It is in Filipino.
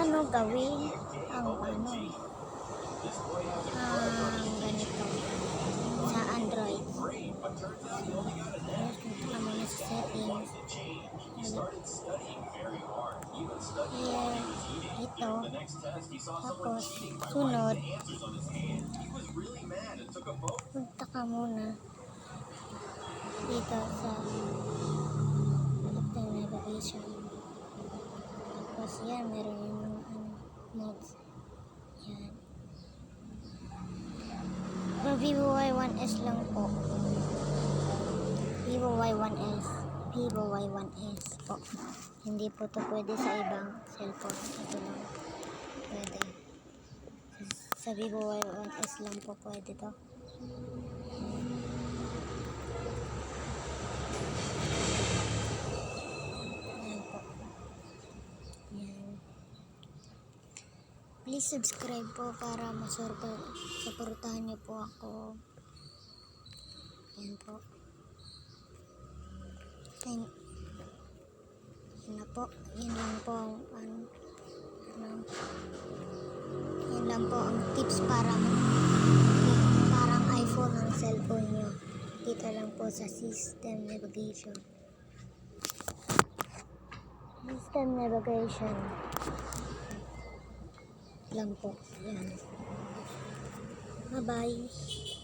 paano gawin ang ano ang ganito sa Android. Punta ka muna sa settings. Here, ito. Tapos, sunod. Punta ka muna dito sa Active Navigation. Tapos yan, meron yung mga ano, modes. Yan. Pero Vivo Y1S lang po. Vivo Y1S. Vivo Y1S po. Hindi po to pwede sa ibang cellphone. Ito lang. Pwede. Sa Vivo Y1S lang po pwede to. Yan po. Yan. Please subscribe po para masurportahan niyo po ako. Yan po. Yan. Yan na po. Yan lang po ang ano, ano, yan lang po ang tips para parang iPhone ang cellphone niyo. Dito lang po sa system navigation. System navigation lang po. Yan. Bye-bye.